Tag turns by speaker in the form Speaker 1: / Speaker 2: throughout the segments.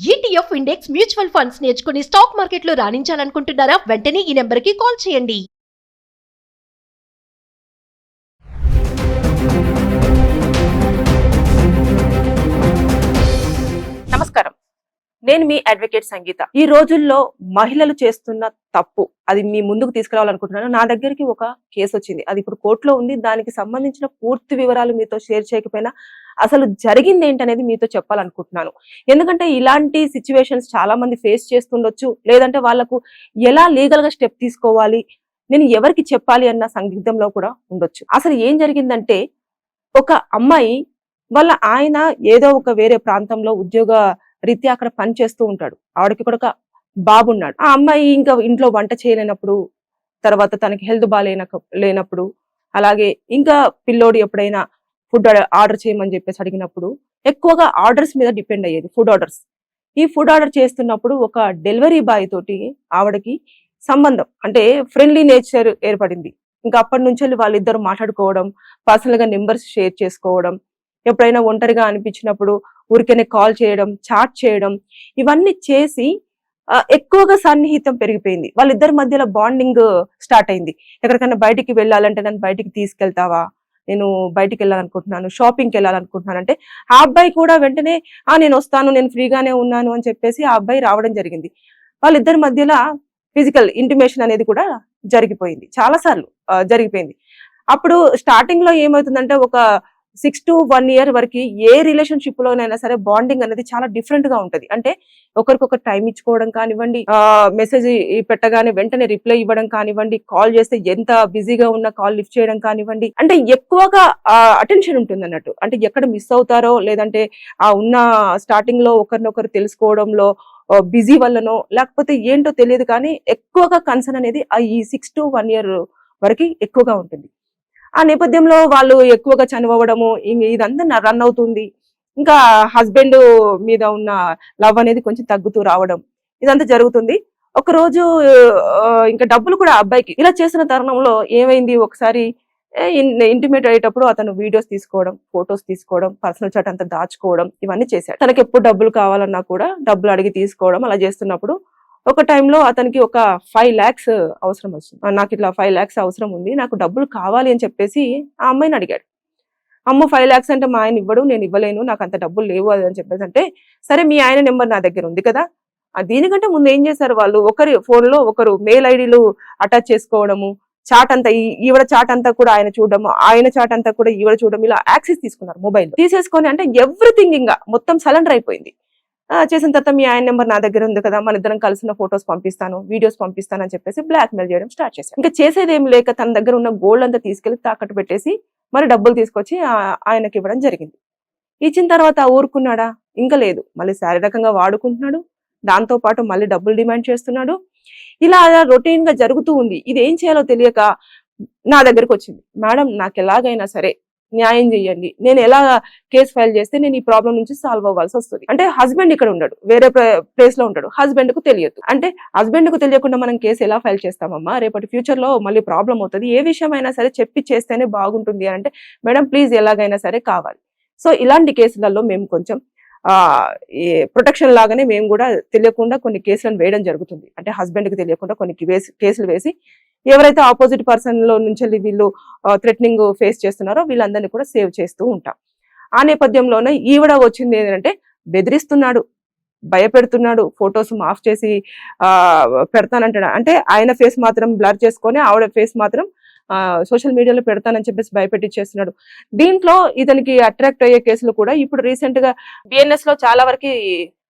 Speaker 1: ETF index mutual funds నేర్చుకుని stock మార్కెట్లో రాణించాలనుకుంటున్నారా? వెంటనే ఈ నెంబర్కి కాల్ చేయండి.
Speaker 2: నమస్కారం. నేను మీ అడ్వకేట్ సంగీత. ఈ రోజుల్లో మహిళలు చేస్తున్న తప్పు అది మీ ముందుకు తీసుకురావాలనుకుంటున్నాను. నా దగ్గరికి ఒక కేసు వచ్చింది అది ఇప్పుడు కోర్టులో ఉంది. దానికి సంబంధించిన పూర్తి వివరాలు మీతో షేర్ చేయకపోయినా అసలు జరిగింది ఏంటనేది మీతో చెప్పాలనుకుంటున్నాను. ఎందుకంటే ఇలాంటి సిచ్యువేషన్స్ చాలా మంది ఫేస్ చేస్తుండొచ్చు. లేదంటే వాళ్ళకు ఎలా లీగల్గా స్టెప్ తీసుకోవాలి నేను ఎవరికి చెప్పాలి అన్న సందిగ్ధంలో కూడా ఉండొచ్చు. అసలు ఏం జరిగిందంటే ఒక అమ్మాయి వాళ్ళ ఆయన ఏదో ఒక వేరే ప్రాంతంలో ఉద్యోగ రీత్యా అక్కడ పని చేస్తూ ఉంటాడు. ఆవిడకి కూడా ఒక బాబు ఉన్నాడు. ఆ అమ్మాయి ఇంకా ఇంట్లో వంట చేయలేనప్పుడు తర్వాత తనకి హెల్త్ బాగాలేన లేనప్పుడు అలాగే ఇంకా పిల్లోడు ఎప్పుడైనా ఫుడ్ ఆర్డర్ చేయమని చెప్పేసి అడిగినప్పుడు ఎక్కువగా ఆర్డర్స్ మీద డిపెండ్ అయ్యేది ఫుడ్ ఆర్డర్స్ ఈ ఫుడ్ ఆర్డర్ చేస్తున్నప్పుడు ఒక డెలివరీ బాయ్ తోటి ఆవిడకి సంబంధం అంటే ఫ్రెండ్లీ నేచర్ ఏర్పడింది. ఇంకా అప్పటి నుంచి వాళ్ళిద్దరు మాట్లాడుకోవడం పర్సనల్గా నెంబర్స్ షేర్ చేసుకోవడం ఎప్పుడైనా ఒంటరిగా అనిపించినప్పుడు ఊరికేనే కాల్ చేయడం చాట్ చేయడం ఇవన్నీ చేసి ఎక్కువగా సన్నిహితం పెరిగిపోయింది. వాళ్ళిద్దరి మధ్యలో బాండింగ్ స్టార్ట్ అయింది. ఎక్కడికైనా బయటికి వెళ్ళాలంటే నన్ను బయటికి తీసుకెళ్తావా? నేను బయటికి వెళ్ళాలనుకుంటున్నాను షాపింగ్కి వెళ్ళాలనుకుంటున్నాను అంటే ఆ అబ్బాయి కూడా వెంటనే ఆ నేను వస్తాను నేను ఫ్రీగానే ఉన్నాను అని చెప్పేసి ఆ అబ్బాయి రావడం జరిగింది. వాళ్ళిద్దరి మధ్యలో ఫిజికల్ ఇంటిమేషన్ అనేది కూడా జరిగిపోయింది. చాలా సార్లు జరిగిపోయింది. అప్పుడు స్టార్టింగ్లో ఏమవుతుందంటే ఒక సిక్స్ టు వన్ ఇయర్ వరకు ఏ రిలేషన్షిప్ లోనైనా సరే బాండింగ్ అనేది చాలా డిఫరెంట్గా ఉంటది. అంటే ఒకరికొకరు టైం ఇచ్చుకోవడం కానివ్వండి మెసేజ్ పెట్టగానే వెంటనే రిప్లై ఇవ్వడం కానివ్వండి కాల్ చేస్తే ఎంత బిజీగా ఉన్న కాల్ లిఫ్ట్ చేయడం కానివ్వండి. అంటే ఎక్కువగా అటెన్షన్ ఉంటుంది అన్నట్టు అంటే ఎక్కడ మిస్ అవుతారో లేదంటే ఆ ఉన్న స్టార్టింగ్లో ఒకరినొకరు తెలుసుకోవడంలో బిజీ వల్లనో లేకపోతే ఏంటో తెలియదు కానీ ఎక్కువగా కన్సర్న్ అనేది ఈ సిక్స్ టు వన్ ఇయర్ వరకు ఎక్కువగా ఉంటుంది. ఆ నేపథ్యంలో వాళ్ళు ఎక్కువగా చనివ్వడము ఇదంతా రన్ అవుతుంది. ఇంకా హస్బెండ్ మీద ఉన్న లవ్ అనేది కొంచెం తగ్గుతూ రావడం ఇదంతా జరుగుతుంది. ఒక రోజు ఇంకా డబ్బులు కూడా అబ్బాయికి ఇలా చేసిన తరుణంలో ఏమైంది? ఒకసారి ఇంటిమేట్ అయ్యేటప్పుడు అతను వీడియోస్ తీసుకోవడం ఫొటోస్ తీసుకోవడం పర్సనల్ చాట్ అంతా దాచుకోవడం ఇవన్నీ చేశాడు తనకి ఎప్పుడు డబ్బులు కావాలన్నా కూడా డబ్బులు అడిగి తీసుకోవడం అలా చేస్తున్నప్పుడు ఒక టైంలో అతనికి ఒక ఫైవ్ ల్యాక్స్ అవసరం వచ్చింది. నాకు ఇట్లా ఫైవ్ ల్యాక్స్ అవసరం ఉంది నాకు డబ్బులు కావాలి అని చెప్పేసి ఆ అమ్మాయిని అడిగాడు. అమ్మ ఫైవ్ ల్యాక్స్ అంటే మా ఆయన ఇవ్వడు నేను ఇవ్వలేను నాకు అంత డబ్బులు లేవు అది అని చెప్పేసి అంటే సరే మీ ఆయన నెంబర్ నా దగ్గర ఉంది కదా. దీనికంటే ముందు ఏం చేశారు వాళ్ళు? ఒకరి ఫోన్లో ఒకరు మెయిల్ ఐడీలు అటాచ్ చేసుకోవడము చాట్ అంతా ఈ- ఈవిడ చాట్ అంతా కూడా ఆయన చూడడం ఆయన చాట్ అంతా కూడా ఈవిడ చూడడం ఇలా యాక్సెస్ తీసుకున్నారు మొబైల్ తీసేసుకొని అంటే ఎవ్రీథింగ్ ఇంకా మొత్తం సలెండర్ అయిపోయింది. చేసిన తర్వాత మీ ఆయన నెంబర్ నా దగ్గర ఉంది కదా మన ఇద్దరం కలిసిన ఫొటోస్ పంపిస్తాను వీడియోస్ పంపిస్తాను అని చెప్పేసి బ్లాక్ మెయిల్ చేయడం స్టార్ట్ చేశాను. ఇంకా చేసేది ఏం లేక తన దగ్గర ఉన్న గోల్డ్ అంతా తీసుకెళ్ళి తాకట్టు పెట్టేసి మరి డబ్బులు తీసుకొచ్చి ఆయనకి ఇవ్వడం జరిగింది. ఇచ్చిన తర్వాత ఊరుకున్నాడా? ఇంకా లేదు. మళ్ళీ శారీరకంగా వాడుకుంటున్నాడు. దాంతో పాటు మళ్ళీ డబ్బులు డిమాండ్ చేస్తున్నాడు. ఇలా రొటీన్గా జరుగుతూ ఉంది. ఇది ఏం చేయాలో తెలియక నా దగ్గరకు వచ్చింది. మేడం నాకు ఎలాగైనా సరే న్యాయం చేయండి నేను ఎలా కేసు ఫైల్ చేస్తే నేను ఈ ప్రాబ్లం నుంచి సాల్వ్ అవ్వాల్సి వస్తుంది. అంటే హస్బెండ్ ఇక్కడ ఉండడు. వేరే ప్లేస్లో ఉంటాడు హస్బెండ్కు తెలియదు. అంటే హస్బెండ్కు తెలియకుండా మనం కేసు ఎలా ఫైల్ చేస్తామమ్మా? రేపటి ఫ్యూచర్లో మళ్ళీ ప్రాబ్లం అవుతుంది. ఏ విషయం అయినా సరే చెప్పి చేస్తేనే బాగుంటుంది అంటే మేడం ప్లీజ్ ఎలాగైనా సరే కావాలి. సో ఇలాంటి కేసులలో మేము కొంచెం ఆ ప్రొటెక్షన్ లాగానే మేము కూడా తెలియకుండా కొన్ని కేసులను వేయడం జరుగుతుంది. అంటే హస్బెండ్కి తెలియకుండా కొన్ని కేసులు వేసి ఎవరైతే ఆపోజిట్ పర్సన్లో నుంచి వీళ్ళు థ్రెటనింగ్ ఫేస్ చేస్తున్నారో వీళ్ళందరినీ కూడా సేవ్ చేస్తూ ఉంటాం. ఆ నేపథ్యంలోనే ఈవిడ వచ్చింది ఏంటంటే బెదిరిస్తున్నాడు భయపెడుతున్నాడు ఫొటోస్ మాఫ్ చేసి ఆ పెడతానంటాడు. అంటే ఆయన ఫేస్ మాత్రం బ్లర్ చేసుకొని ఆవిడ ఫేస్ మాత్రం సోషల్ మీడియాలో పెడతానని చెప్పేసి భయపెట్టించేస్తున్నాడు దీంట్లో ఇతనికి అట్రాక్ట్ అయ్యే కేసులు కూడా ఇప్పుడు రీసెంట్గా బిఎన్ఎస్లో చాలా వరకు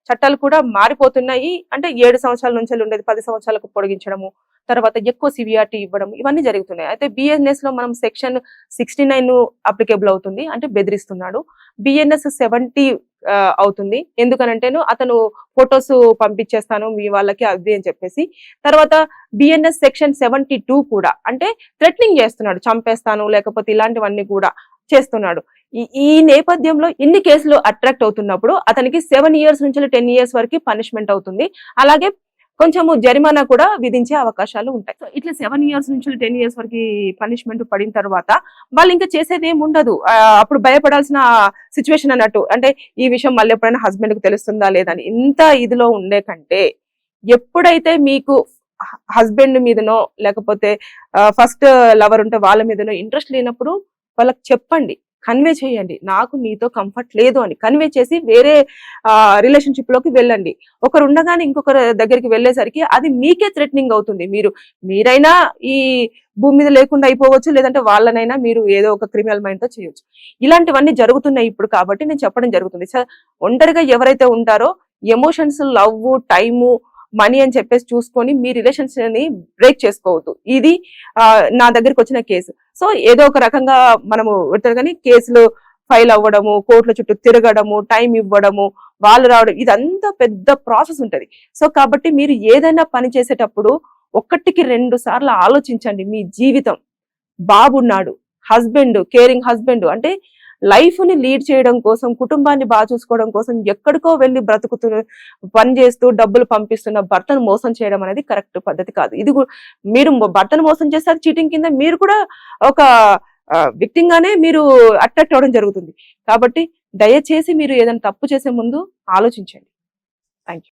Speaker 2: చట్టాలు కూడా మారిపోతున్నాయి. అంటే ఏడు సంవత్సరాల నుంచి ఉండేది. పది సంవత్సరాలకు పొడిగించడము తర్వాత ఎక్కువ సివిఆర్టీ ఇవ్వడం ఇవన్నీ జరుగుతున్నాయి. అయితే బిఎన్ఎస్లో మనం సెక్షన్ సిక్స్టీ నైన్ అప్లికేబుల్ అవుతుంది. అంటే బెదిరిస్తున్నాడు. బిఎన్ఎస్ సెవెంటీ అవుతుంది. ఎందుకనంటేను అతను ఫొటోస్ పంపించేస్తాను మీ వాళ్ళకి అది అని చెప్పేసి. తర్వాత బిఎన్ఎస్ సెక్షన్ సెవెంటీ టూ కూడా. అంటే థ్రెటనింగ్ చేస్తున్నాడు. చంపేస్తాను లేకపోతే ఇలాంటివన్నీ కూడా. చేస్తున్నాడు. ఈ- నేపథ్యంలో ఇన్ని కేసులు అట్రాక్ట్ అవుతున్నప్పుడు అతనికి సెవెన్ ఇయర్స్ నుంచి టెన్ ఇయర్స్ వరకు పనిష్మెంట్ అవుతుంది. అలాగే కొంచెము జరిమానా కూడా విధించే అవకాశాలు ఉంటాయి. సో ఇట్లా సెవెన్ ఇయర్స్ నుంచి టెన్ ఇయర్స్ వరకు పనిష్మెంట్ పడిన తర్వాత వాళ్ళు ఇంకా చేసేది ఏమి ఉండదు. అప్పుడు భయపడాల్సిన సిచ్యువేషన్ అన్నట్టు. అంటే ఈ విషయం మళ్ళీ ఎప్పుడైనా హస్బెండ్కు తెలుస్తుందా లేదా అని ఇంత ఇదిలో ఉండే కంటే ఎప్పుడైతే మీకు హస్బెండ్ మీదనో లేకపోతే ఫస్ట్ లవర్ ఉంటే వాళ్ళ మీదనో ఇంట్రెస్ట్ లేనప్పుడు వాళ్ళకి చెప్పండి కన్వే చేయండి. నాకు నీతో కంఫర్ట్ లేదు అని కన్వే చేసి వేరే రిలేషన్షిప్లోకి వెళ్ళండి. ఒకరు ఉండగానే ఇంకొకరు దగ్గరికి వెళ్ళేసరికి అది మీకే థ్రెటనింగ్ అవుతుంది. మీరు మీరైనా ఈ భూమి మీద లేకుండా అయిపోవచ్చు లేదంటే వాళ్ళనైనా మీరు ఏదో ఒక క్రిమినల్ మైండ్తో చేయొచ్చు. ఇలాంటివన్నీ జరుగుతున్నాయి ఇప్పుడు కాబట్టి నేను చెప్పడం జరుగుతుంది. సార్ ఒంటరిగా ఎవరైతే ఉంటారో ఎమోషన్స్ లవ్ టైము మనీ అని చెప్పేసి చూసుకొని మీ రిలేషన్స్ని బ్రేక్ చేసుకోవద్దు. ఇది నా దగ్గరికి వచ్చిన కేసు. సో ఏదో ఒక రకంగా మనము పెడతారు కానీ కేసులు ఫైల్ అవ్వడము కోర్టుల చుట్టూ తిరగడము టైం ఇవ్వడము వాళ్ళు రావడం ఇదంతా పెద్ద ప్రాసెస్ ఉంటుంది. సో కాబట్టి మీరు ఏదైనా పని చేసేటప్పుడు ఒకటికి రెండు సార్లు ఆలోచించండి మీ జీవితం. బాబున్నాడు హస్బెండ్ కేరింగ్ హస్బెండ్ అంటే లైఫ్ని లీడ్ చేయడం కోసం కుటుంబాన్ని బాగా చూసుకోవడం కోసం ఎక్కడికో వెళ్ళి బ్రతుకుతూ పని చేస్తూ డబ్బులు పంపిస్తున్న భర్తను మోసం చేయడం అనేది కరెక్ట్ పద్ధతి కాదు. ఇది మీరు భర్తను మోసం చేస్తే అది చీటింగ్ కింద మీరు కూడా ఒక విక్టింగ్ గానే మీరు అట్రాక్ట్ అవ్వడం జరుగుతుంది. కాబట్టి దయచేసి మీరు ఏదైనా తప్పు చేసే ముందు ఆలోచించండి. Thank you